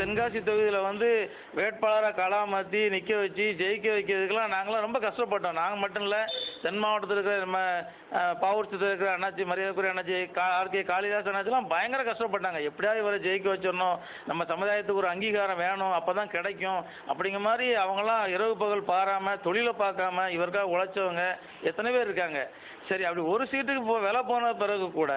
தென்காசி தொகுதியில் வந்து வேட்பாளரை களமாற்றி நிற்க வச்சு ஜெயிக்க வைக்கிறதுக்கெல்லாம் நாங்களாம் ரொம்ப கஷ்டப்பட்டோம். நாங்கள் மட்டும் இல்லை தென் மாவட்டத்தில் இருக்கிற நம்ம அஹ், பாவூர்சத்தில் இருக்கிற அண்ணாச்சி மரியாதைக்குரிய அண்ணாச்சி கா ஆர்கே காளிதாஸ் அண்ணாச்சிலாம் பயங்கர கஷ்டப்பட்டாங்க. எப்படியாவது இவரை ஜெயிக்க வச்சிடணும். நம்ம சமுதாயத்துக்கு ஒரு அங்கீகாரம் வேணும். அப்போ தான் கிடைக்கும். அப்படிங்கிற மாதிரி அவங்களாம் இரவு பகல் பாராமல் தொழிலை பார்க்காம இவருக்காக உழைச்சவங்க எத்தனை பேர் இருக்காங்க? சரி அப்படி ஒரு சீட்டுக்கு போ விலை போன பிறகு கூட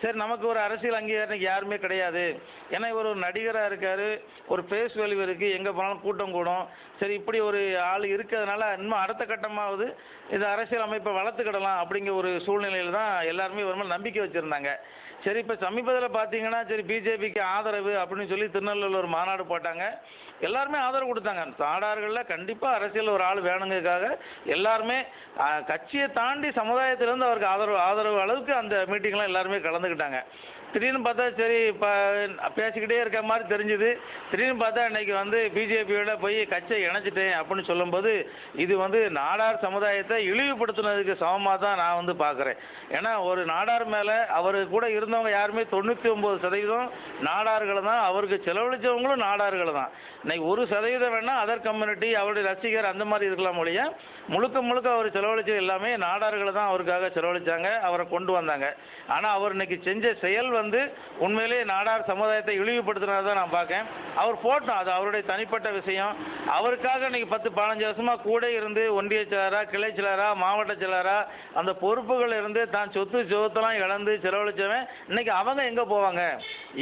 சரி நமக்கு ஒரு அரசியல் அங்கீகாரம் யாருமே கிடையாது. ஏன்னா இவர் ஒரு நடிகராக இருக்கார். ஒரு பேஸ் வேல்யூ இருக்குது எங்கே போனாலும் கூட்டம் கூடும். சரி இப்படி ஒரு ஆள் இருக்கிறதுனால இன்னும் அடுத்த கட்டமாவது இந்த அரசியல் அமைப்பை வளர்த்துக்கிடலாம் அப்படிங்கிற ஒரு சூழ்நிலையில் தான் எல்லாருமே ஒரு மாதிரி நம்பிக்கை வச்சுருந்தாங்க. சரி இப்போ சமீபத்தில் பார்த்தீங்கன்னா சரி பிஜேபிக்கு ஆதரவு அப்படின்னு சொல்லி திருநெல்வேலியில் ஒரு மாநாடு போட்டாங்க. எல்லாருமே ஆதரவு கொடுத்தாங்க. சாடார்களில் கண்டிப்பாக அரசியல் ஒரு ஆள் வேணுங்கிறதுக்காக எல்லாருமே கட்சியை தாண்டி சமுதாயத்திலேருந்து அவருக்கு ஆதரவு ஆதரவு அளவுக்கு அந்த மீட்டிங்லாம் எல்லாருமே கலந்துக்கிட்டாங்க. திடீர்னு பார்த்தா சரி இப்போ பேசிக்கிட்டே இருக்க மாதிரி தெரிஞ்சுது. திடீர்னு பார்த்தா இன்னைக்கு வந்து பிஜேபியோட போய் கட்சியை இணைச்சிட்டேன் அப்படின்னு சொல்லும்போது இது வந்து நாடார் சமுதாயத்தை இழிவுபடுத்துனதுக்கு சமமாக தான் நான் வந்து பார்க்குறேன். ஏன்னா ஒரு நாடார் மேலே அவர் கூட இருந்தவங்க யாருமே தொண்ணூற்றி ஒம்பது சதவீதம் நாடார்கள் தான். அவருக்கு செலவழிச்சவங்களும் நாடார்கள் தான். இன்னைக்கு ஒரு சதவீதம் வேணால் அதர் கம்யூனிட்டி அவருடைய ரசிகர் அந்த மாதிரி இருக்கலாம் ஒழிய முழுக்க முழுக்க அவர் செலவழிச்சது எல்லாமே நாடார்கள் தான் அவருக்காக செலவழிச்சாங்க அவரை கொண்டு வந்தாங்க. ஆனால் அவர் இன்னைக்கு செஞ்ச செயல் வந்து உண்மையிலேயே நாடார் சமுதாயத்தை இழிவுபடுத்தினதை தான் நான் பார்க்கேன். அவர் போட்டோம் அது அவருடைய தனிப்பட்ட விஷயம். அவருக்காக இன்னைக்கு பத்து பதினஞ்சு வருஷமா கூட இருந்து ஒன்றிய செயலராக கிளை செயலராக மாவட்ட செயலராக அந்த பொறுப்புகள் இருந்து தான் சொத்து சொத்தெல்லாம் இழந்து செலவழிச்சவன் இன்னைக்கு அவங்க எங்கே போவாங்க?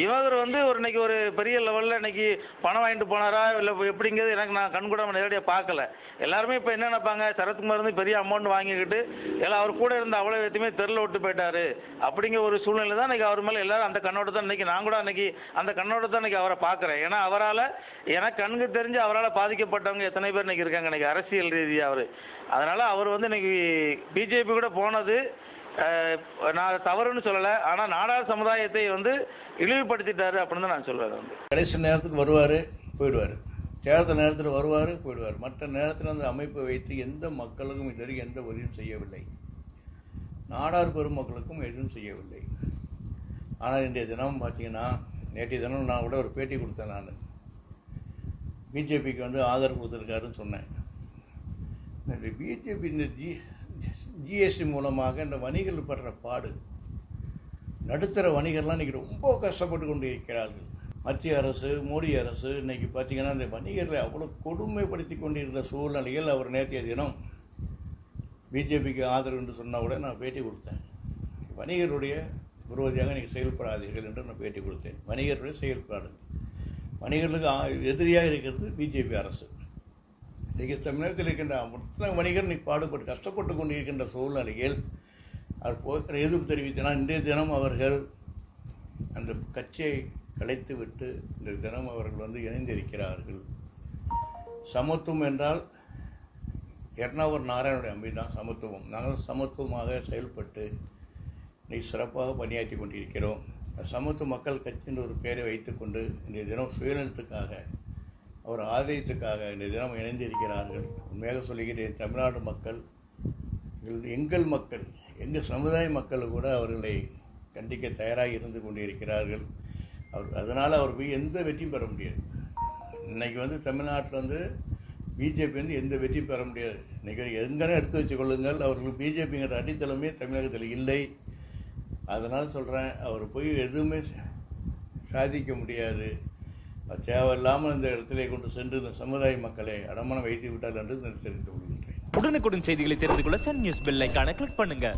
இவர் வந்து ஒரு இன்னைக்கு ஒரு பெரிய லெவலில் இன்னைக்கு பணம் வாங்கிட்டு போனாரா இல்லை எப்படிங்கிறது எனக்கு நான் கண்கூட நேரடியாக பார்க்கல. எல்லாருமே இப்போ என்ன நினைப்பாங்க? சரத்குமார் வந்து பெரிய அமௌண்ட் வாங்கிக்கிட்டு எல்லாம் அவர் கூட இருந்த அவ்வளோ எத்தையுமே தெருல விட்டு போயிட்டாரு. அப்படிங்கிற ஒரு சூழ்நிலை தான் இன்றைக்கி அவர் மேலே எல்லாரும் அந்த கண்ணோட்டத்தை இன்றைக்கி நான் கூட அன்றைக்கி அந்த கண்ணோட்டத்தை இன்றைக்கி அவரை பார்க்குறேன். ஏன்னா அவரால் எனக்கு கண்ணுக்கு தெரிஞ்சு அவரால் பாதிக்கப்பட்டவங்க எத்தனை பேர் இன்னைக்கு இருக்காங்க? இன்றைக்கி அரசியல் ரீதியாக அவர். அதனால் அவர் வந்து இன்னைக்கு பிஜேபி கூட போனது நான் தவறுன்னு சொல்லலை. ஆனால் நாடார் சமுதாயத்தை வந்து இழிவுபடுத்திட்டாரு அப்படின்னு தான் நான் சொல்லுவேன் வந்து கடைசி நேரத்துக்கு வருவார் போயிடுவார். தேர்தல் நேரத்தில் வருவார் போயிடுவார். மற்ற நேரத்தில் அந்த அமைப்பை வைத்து எந்த மக்களுக்கும் இதுவரைக்கும் எந்த உதவியும் செய்யவில்லை. நாடார் பெருமக்களுக்கும் எதுவும் செய்யவில்லை. ஆனால் இன்றைய தினம் பார்த்தீங்கன்னா நேற்றைய தினம் நான் கூட ஒரு பேட்டி கொடுத்தேன் நான். பிஜேபிக்கு வந்து ஆதரவு கொடுத்துருக்காருன்னு சொன்னேன். இந்த பிஜேபி இந்த ஜி ஜிஎஸ்டி மூலமாக இந்த வணிகர்கள் படுற பாடு நடுத்தர வணிகர்லாம் இன்றைக்கி ரொம்ப கஷ்டப்பட்டு கொண்டு இருக்கிறார்கள். மத்திய அரசு மோடி அரசு இன்னைக்கு பார்த்தீங்கன்னா இந்த வணிகர்களை அவ்வளோ கொடுமைப்படுத்தி கொண்டிருந்த சூழ்நிலையில் அவர் நேற்றைய தினம் பிஜேபிக்கு ஆதரவு என்று சொன்னால் கூட நான் பேட்டி கொடுத்தேன். வணிகருடைய விரோதியாக நீங்கள் செயல்படாதீர்கள் என்று நான் பேட்டி கொடுத்தேன். வணிகருடைய செயல்பாடு. வணிகர்களுக்கு ஆ- எதிரியாக இருக்கிறது பிஜேபி அரசு. இன்றைக்கு தமிழகத்தில் இருக்கின்ற மொத்த வணிகர் நீ பாடுபட்டு கஷ்டப்பட்டு கொண்டிருக்கின்ற சூழ்நிலையில் அவர் போகிற எதிர்ப்பு தெரிவித்தனால் இன்றைய தினம் அவர்கள் அந்த கட்சியை கலைத்து விட்டு இன்றைய தினம் அவர்கள் வந்து இணைந்திருக்கிறார்கள். சமத்துவம் என்றால் எர்ணாவூர் நாராயணுடைய அம்பி தான் சமத்துவம். நாங்கள் சமத்துவமாக செயல்பட்டு இன்னைக்கு சிறப்பாக பணியாற்றி கொண்டிருக்கிறோம். சமத்துவ மக்கள் கட்சின்ற ஒரு பெயரை வைத்துக்கொண்டு இன்றைய தினம் சுயநலத்துக்காக அவர் ஆதயத்துக்காக இன்றைய தினம் இணைந்திருக்கிறார்கள். உண்மையாக சொல்லுகிறேன் தமிழ்நாடு மக்கள் எங்கள் எங்கள் மக்கள் எங்கள் சமுதாய மக்கள் கூட அவர்களை கண்டிக்க தயாராக இருந்து கொண்டிருக்கிறார்கள். அவர் அதனால் அவர் போய் எந்த வெற்றியும் பெற முடியாது. இன்னைக்கு வந்து தமிழ்நாட்டில் வந்து பிஜேபி வந்து எந்த வெற்றியும் பெற முடியாது. இன்றைக்கி எங்கன்னு எடுத்து வச்சு கொள்ளுங்கள் அவர்கள் பிஜேபிங்கிற அடித்தளமே தமிழகத்தில் இல்லை. அதனால் சொல்கிறேன் அவர் போய் எதுவுமே சாதிக்க முடியாது. அது தேவையில்லாமல் இந்த இடத்திலே கொண்டு சென்று இந்த சமுதாய மக்களை அடமானம் வைத்து விட்டால் என்று தெரிவித்துக் கொள்கின்றேன். உடனுக்குடன் செய்திகளை தெரிந்து கொள்ள சன் நியூஸ் பெல் ஐகானை கிளிக் பண்ணுங்க.